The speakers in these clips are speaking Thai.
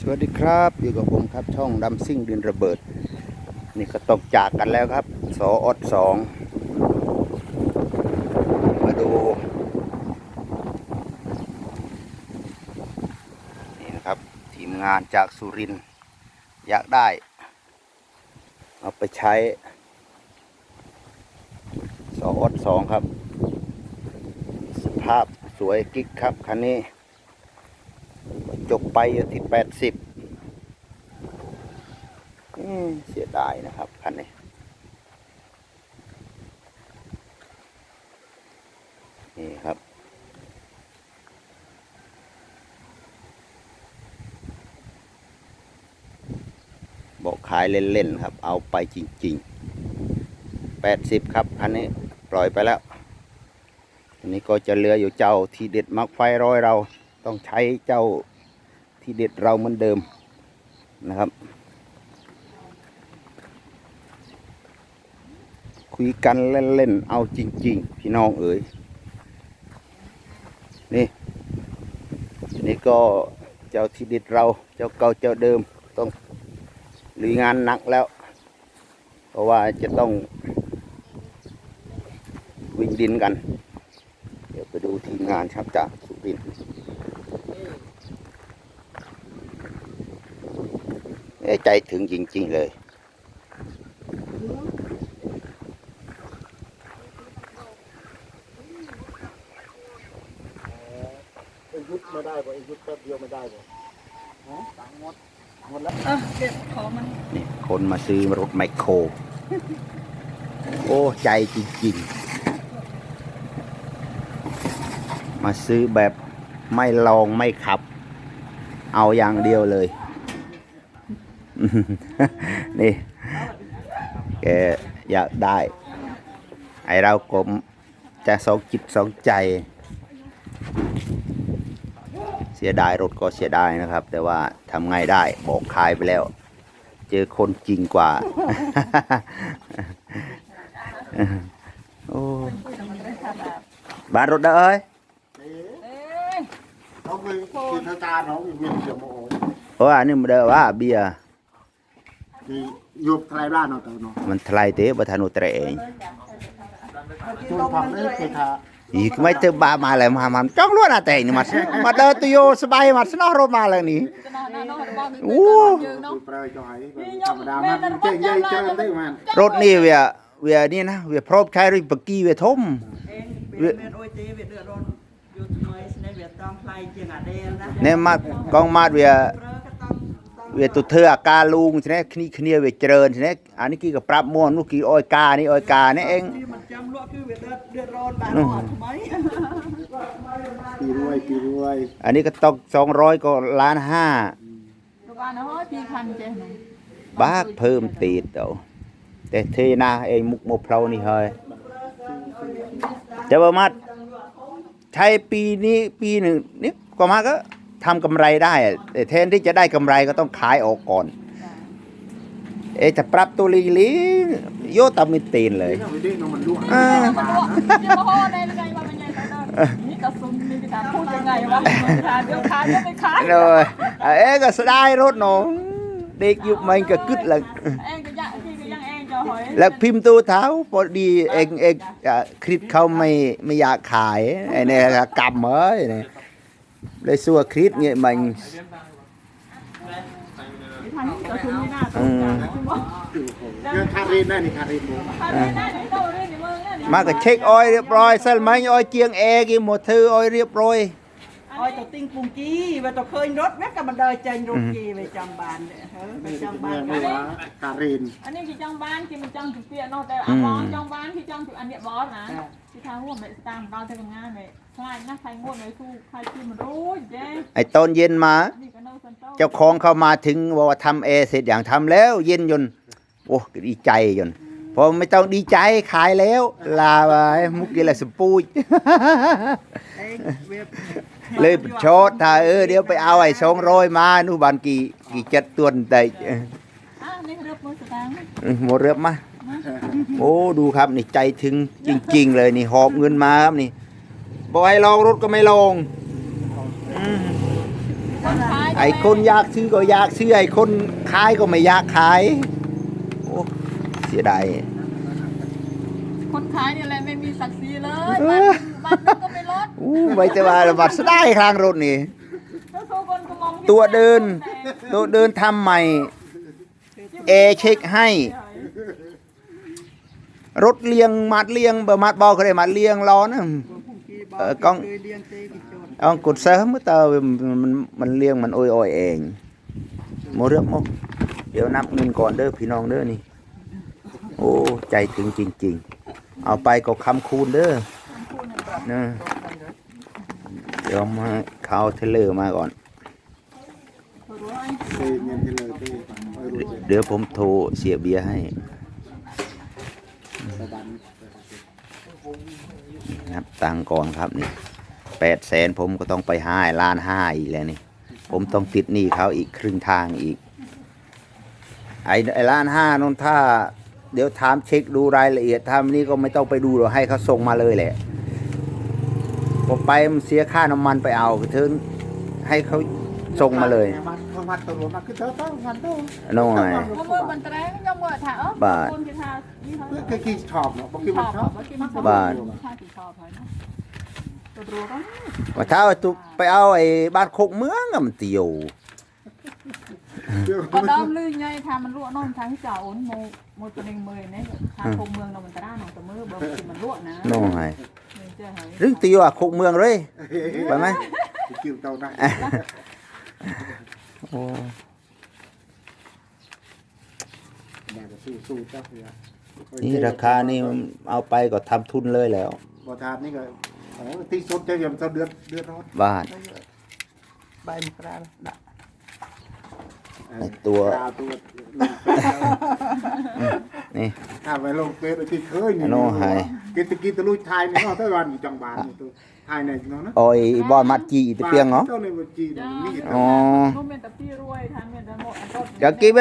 สวัสดีครับอยู่กับผมครับช่องดำซิ่งดินระเบิด นี่ก็ตกจากกันแล้วครับสออดสองมาดูนี่นะครับทีมงานจากสุรินอยากได้ เอาไปใช้สออดสองครับ สภาพสวยกิ๊กครับคันนี้ จบไปอยู่ที่แปดสิบเสียดายนะครับคันนี้นี่ครับบอกขายเล่นๆครับ เอาไปจริงๆแปดสิบครับ คันนี้ปล่อยไปแล้วอันนี้ก็จะเหลืออยู่เจ้าทีเด็ดมักไฟร้อยเราต้องใช้เจ้า ที่เด็ดเราเหมือนเดิมนะครับ คุยกันเล่นๆเอาจริง ๆ พี่น้องเอ๋ยนี่นี่ก็เจ้าที่เด็ดเราเจ้าเก่าเจ้าเดิมต้องลุยงานหนักแล้ว เพราะว่าจะต้องวิ่งดินกัน เดี๋ยวไปดูทีมงานครับจากสุรินทร์ เอ๊ะ ใจถึงจริง ๆ เลยเอ็งยุดไม่ได้ป่ะเอ็งยุดแป๊บเดียวไม่ได้ป่ะฮะตังค์หมดหมดแล้วเออเก็บของมันนี่คนมาซื้อรถไมคโคร โอ้ใจจริง ๆ มาซื้อแบบไม่ลองไม่ขับ เอาอย่างเดียวเลย นี่ แกอยากได้ ไอเราก็จะสองจิตสองใจ เสียดายรถก็เสียดายนะครับ แต่ว่าทำไงได้บอกขายไปแล้ว เจอคนจริงกว่า โอ้บ้านรถเด้อเอ้ยเอ้ยเขาไปกินอาจารย์เขาเวียนเสียโมโหโอ้อันนี้มันเด้อว่าเบียร์ที่ยุบใครบ้านเราเต่าเนาะมันทลายเตะบัทานุเตรเองจนทำได้คือทาอีกไม่เจอบามาเลยมามันจ้องล้วนอะแต่นี่มามาเดินตุโยสบายมาสนอร យកថ្លៃបានអត់ទៅនោះមិនថ្លៃទេបើថានោះត្រែឯងជួយផងនេះគេថាយីក្មេងទៅបាមកឡើងមកមកចង់លួនអត់តែនេះមកមកដើរទៅយោស្បៃមកស្នោះរត់មកឡើងនេះអូប្រើចុះហើយធម្មតាមកចេះនិយាយច្រើនទៅបានរត់នេះវាវានេះណាវាប្រອບខែរុយបកីវាធំវាមិនរួយទេវាដឺរត់យោថ្មីស្នេះវាត្រង់ផ្លៃជាងអាដេលណានេះមកកងម៉ាត់វា กองมาดเวียเปรอะก็ต้องต้องเวียตุเธออาการลุงใช่ไหมคนี่คเนียเวียเจริญใช่ไหมอันนี้กี่กับปรับม่วนนู่นกี่อ้อยกานี่อ้อยกานี่เองที่มันจำลวกคือเวียนเดือดเดือดร้อนบ้านหอดทำไมปีรวยปีรวยอันนี้ก็ตกสองร้อยก็ล้านห้าทุกวันนะเฮ้ยพี่คันเจ๊บ้าเพิ่มตีดเดี๋ยวแต่เทนาเองมุกโมเพลานี่เฮ้ยจะประ มาณใช้ปีนี้ปีหนึ่งนี่ก็มาก็ทำกำไรได้อะแต่แทนที่จะได้กำไรก็ต้องขายออกก่อน เอะจะปรับตัวลีลีโยตามิตีนเลยนี่เราไปดิ้นมันรั่วอ่า มันบอกจะมาโหดได้ยังไงว่ามันยังไงเดินนี่กระสุนนี่กระพูดยังไงวะขาเดียวขาเดียวไปขาย rồi ế ก็สดายรถหนูเด็กยุคมันก็กึดละเองก็ยังพี่ก็ยังเองจะหอยแล้วพิมพ์ตัวเท้าพอดีเองเองอะคลิปเขาไม่ไม่อยากขายไอ้เนี่ยก็กำเอ้ยเนี่ย เลยสัวคลิปเนี่ยมันทันกระสุนนี่หน้าอืมเงินคารินได้นี่คารินคันนี้ได้ในตู้นี่ในมือนี่มาก็เช็คออยเรียบร้อยเซลมันออยเจียงเอกี่หมดเธอออยเรียบร้อย โอ้ยตัวติ้งปุงกี้เว่าตัวเคยรถแม่ก็มันเดินเจนรถกี้ไปจำบานเนี่ยเฮ้ยไปนี่จะจำเมืบาอนงกัไม่นว่าคารินอันนี้คือจังบ้านคือมันจังจุดเปียเนาะแต่อันมองจังบ้านที่จังจุดอันเนี้ยบอสนะที่ทางหัวไม่ตามเราทำงานเลยใช่นะใครงวดเลยสู้ใครที่มันรู้เจ๊ไอ้ตอนเย็นมานี่ก็เน่าสันโตเจ้าของเข้ามาถึงบอกว่าทำเอเสร็จอย่างทำแล้ว เย็นยนต์โอ้ดีใจยนต์พอไม่ต้องดีใจขายแล้ว ลาไปมุกกี่ละสปูย เอ้ยเว็บเลยโชดถ้าเออเดี๋ยวไปเอาไอ้สองร้อยมานู่บันกี่กี่จัดตวนแต่อะนี่เรือบมือสตางค์หมดเรือบมาโอ้ดูครับนี่ใจถึงจริง ๆ เลยนี่หอบเงินมาครับนี่บอกให้ลองรถก็ไม่ลงอืมคนขายไอ้คนอยากซื้อก็อยากซื้อไอ้คนขายก็ไม่อยากขายโอ้เสียดายคนขายนี่แหละไม่มีศักดิ์ศรีเลยเอบ้าน อบ้านนึงก็ไม่ลดอู้ไว้แต่ว่าบัดสได้ทางรถนี่แล้วโซคนก็มองตัวเดิน ตัวเดินทำใหม่ เอเช็คให้ รถเลียงมัดเลียงเบอร์มัดบอลก็ได้มัดเลียงล้อนะเออกล้องเคยเลี้ยเซิรเอากดเสริมมือเตอมันมันเลี้ยงมันโอยโอยเองโมเรื่องโมเดี๋ยวนับเงินก่อนเด้อพี่น้องเด้อนี่ โอ้ ใจถึงจริง ๆ เอาไปก็คำคูณเด้อเนอะ เดี๋ยวมาเขาเอาเทเลอร์มาก่อนเตะเงินที่เลยเตะไปรู้เตะเดี๋ยวผมโทรเสียเบียร์ให้สะดันนับตังค์ก่อนครับนี่แปดแสนผมก็ต้องไปห้าล้านห้าอีกแล้วนี่ ผมต้องติดหนี้เขาอีกครึ่งทางอีก ไอ้ไอ้ล้านห้านนถ้า เดี๋ยวถามเช็คดูรายละเอียดทำนี่ก็ไม่ต้องไปดูหรอกให้เขาส่งมาเลยแหละ ผมไปมันเสียค่าน้ำมันไปเอาถึงให้เขาส่งมาเลยมันเขามัดตัวรถมาขึ้นเท้าเท้างันเท้าน้อยเพราะว่ามันแตรงยังว่าถ้าเออบาทคนที่ทานี่เขาเพื่อคือกี่ชอบเนาะบอกกี่ชมัอนบชอบว่าที่มันชอบบาทถ้าที่ชอบเลยเนาะตัวรัวก็ว่าถ้าตุไปเอาไอ้บ้านโคกเมืองอะมันเตียว ก็ดอมลื่นไงทามันรั่วน้องทางที่จ่าโอนโมโมตัวเองเมยเนี่ยทางโคงเมืองเรามันตะด้านของตะมือเบอร์ที่มันรั่วนะน้อย เนี่ยเจ้าเฮ้ยเรื่องเตียวอะโคกเมืองเลยไปไหมกิ้วเตาได้โอ้แม่ก็สู้สู้เจ้าเพื่อนี่ราคานี่เอาไปก็ทำทุนเลยแล้วบอทานนี่ก็โอ้ที่สุดจะยังจะเดือดเดือดร้อนบ้านใบมะกราดดะไอ้ตัวตาตัวนี่ถ้าไปลงเฟซที่เคยนี่โน่หาย กินตะกี้ตะลุยไทยนี่เนาะตะวันอยู่จังหวัดนี่ตัวไทยในเนาะนะโอ้ยบอลมัดจีตะเปียงเหรอเจ้าในบัญชีนี่อ๋อนุ่มเป็นตะพี่รวยทางเป็นตะโมอันก็อยากกินไป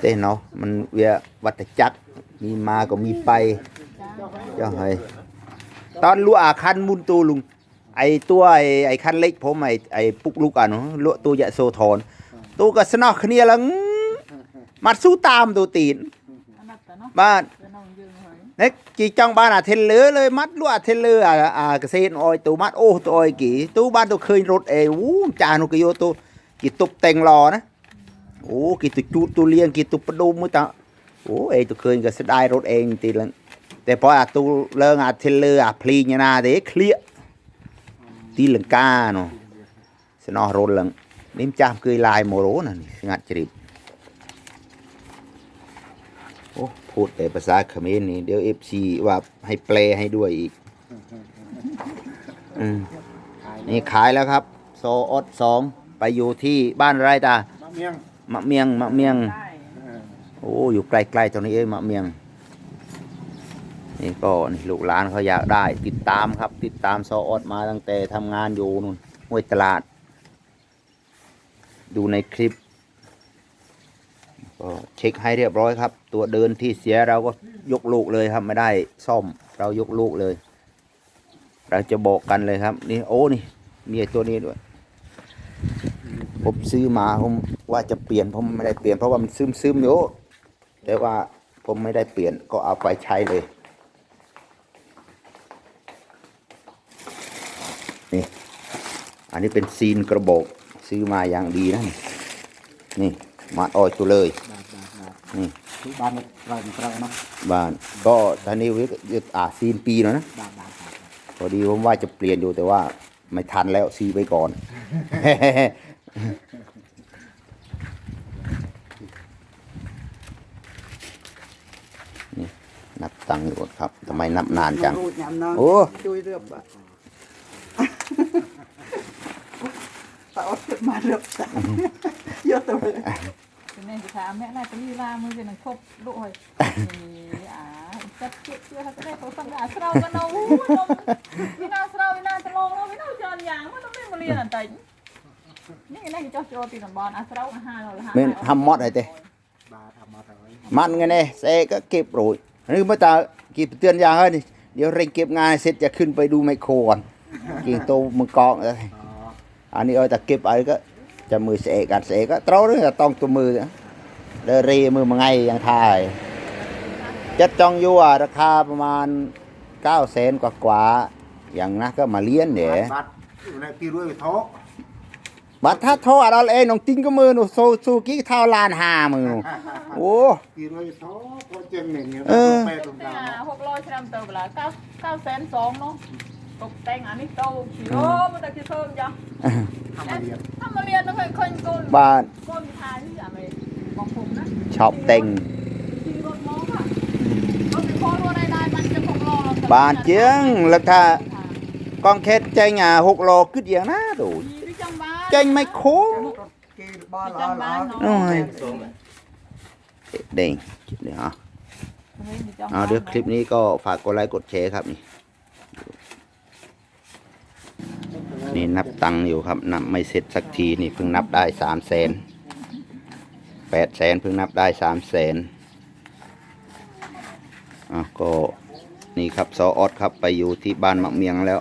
เต้นเนาะมันเวียวัตจักรมีมาก็มีไปเจ้าเฮ้ยตอนลูกอาคันมุนตูลุงไอตัวไอไอคันเล็กผมไอไอปุกลูกอะเนาะลวตัวยะโซทอนตัวก็สนอกเคลียลังมัดสู้ตามตัวตีนบ้านเนน้องยืนเฮ้ยเน็กจีจังบ้านอะเทนเลอเลยมัดลวดเทนเลออะอะเกษตรออยตัวมัดโอ้ตัวออยกี่ตัวบ้านตัวเคยรถเอวูจานุกโยตัวกี่ตุบเต็งรอนะ โอ้กี่ตัวจูตัวเลี้ยงกี่ตัวประดูมือตาโอ้เอตัวเคยก็เสยดายรถเองตีลังแต่พออะตัวเลิงอะเทเลออะพลีเนี่ยนาเด็กเคลียตีลังกาเนาะสนอรถลังนิ่มจามเคยลายโมโรน่ะนี่งัดจริบโอ้พูดแต่ภาษาเขมรนี่เดี๋ยวเอฟซีว่าให้แปลให้ด้วยอีกอืมนี่ขายแล้วครับ โซอดสองไปอยู่ที่บ้านไรตามะเมียง มะเมียงมะเมียงได้เออโอ้อยู่ใกล้ๆตรงนี้เอ้ยมะเมียง นี่ก็นี่ลูกหลานเขาอยากได้ ติดตามครับ ติดตามโซอดมาตั้งแต่ทำงานอยู่นู่นห้วยตลาด ดูในคลิปก็เช็คให้เรียบร้อยครับ ตัวเดินที่เสียเราก็ยกลูกเลยครับ ไม่ได้ซ่อมเรายกลูกเลย เราจะบอกกันเลยครับ นี่โอ้นี่มีไอ้ตัวนี้ด้วย ผมซื้อมาผมว่าจะเปลี่ยนผมไม่ได้เปลี่ยนเพราะว่ามันซึมซึมๆอยู่แต่ว่าผมไม่ได้เปลี่ยนก็เอาไปใช้เลย นี่ อันนี้เป็นซีนกระบอกซื้อมาอย่างดีนะ นี่นี่มาออยตัวเลยบาทบาทบาทนี่ทุกบ้านเราเราเนาะบ้านก็ตอนนี้วิยึดอ่าซีนปีแล้วนะบาทบาทบาทพอดีผมว่าจะเปลี่ยนอยู่แต่ว่าไม่ทันแล้วซีไปก่อน นี่นับตังค์อยู่ก่อนครับทำไมนับนานจัง รูดยำน้องโอ้ ช่วยเรือบอะตาอดขึ้นมาเรือบจ้ะเยอะตัวเลยเป็นแม่จะถามแม่น่าจะลีลามือเป็นหนังครบลูกเฮ้ยนี่อ่าจับเจี๊ยบเจี๊ย บเขาจะได้เขาสั่งอาสเรากันเอาวินาสเราวินาจะลงเราวินาจอนยางมันต้องไม่มาเรียนอะไรนี่ไงนี่จะโจตีนันบอลอาสเราอาหารเราละ mình hầm mót này tê บาทำมาเท่าไหร่ mặn cái này xe có kịp rồi nếu mà ta kịp tiền giang hơn đi điều rình kịp ngay sẽ จะขึ้นไปดูไมโครก่อนกินโตมึงกองเลยอ๋ออันนี้เอาแต่เก็บไอ้ก็จะมือเสกกันเสกก็เต้าเรื่องต้องตัวมือนะเดยวเรมือมาไงยังทายจัดจองอยู่อะราคาประมาณเก้าแสนกว่ากว่าๆอย่างนะก็มาเลี้ยนเนี่ยบัตรอยู่ในปีรวยท้อ บัดถ้าโทษเราเองน้องติ้งก็มือหนูโซซูกี้เท่าลานหามือหนูโอ้ปีรวยท้อพอเจังหนึ่งเนี่ยเออ แปดตรงเนี่ดาวยหกร้อยชามเติมเวลาเก้าเก้าแสนสองเนาะตกแต่งอันนี้โตขี่โอ้มันจะคิดเพิ่มจ้ะทำมาเรียนถ้ามาเรียนต้องเคยคนโกนบ้านโกนทายที่อะไรของผมนะชอบเต็งขี่รถมองค่ะรถไปคอรัวใดๆมันจะคงรอเราบ้านเจียงแล้วถ้ากองเคสใจหงาหกโลขึ้นอย่างนะดูขี่ จังบ้านไม่โค้งกีบอลที่ล้อจังล้บ้าอนเนาะโอ้ยเด้งเดียวอะเอาเดี๋ยวคลิปนี้ก็ฝากกดไลค์กดแชร์ครับนี่ นี่นับตังค์อยู่ครับ นับไม่เสร็จสักทีนี่เพิ่งนับได้สามแสนแปดแสนเพิ่งนับได้สามแสนอะก็นี่ครับซอออสครับไปอยู่ที่บ้านมะเมียงแล้ว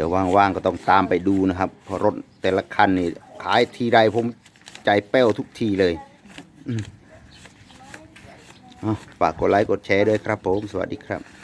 ดี๋ยวว่างๆก็ต้องตามไปดูนะครับเพราะรถแต่ละคันนี่ขายทีไรผมใจแป้วทุกทีเลยฝากกดไลค์กดแชร์ด้วยครับผม สวัสดีครับ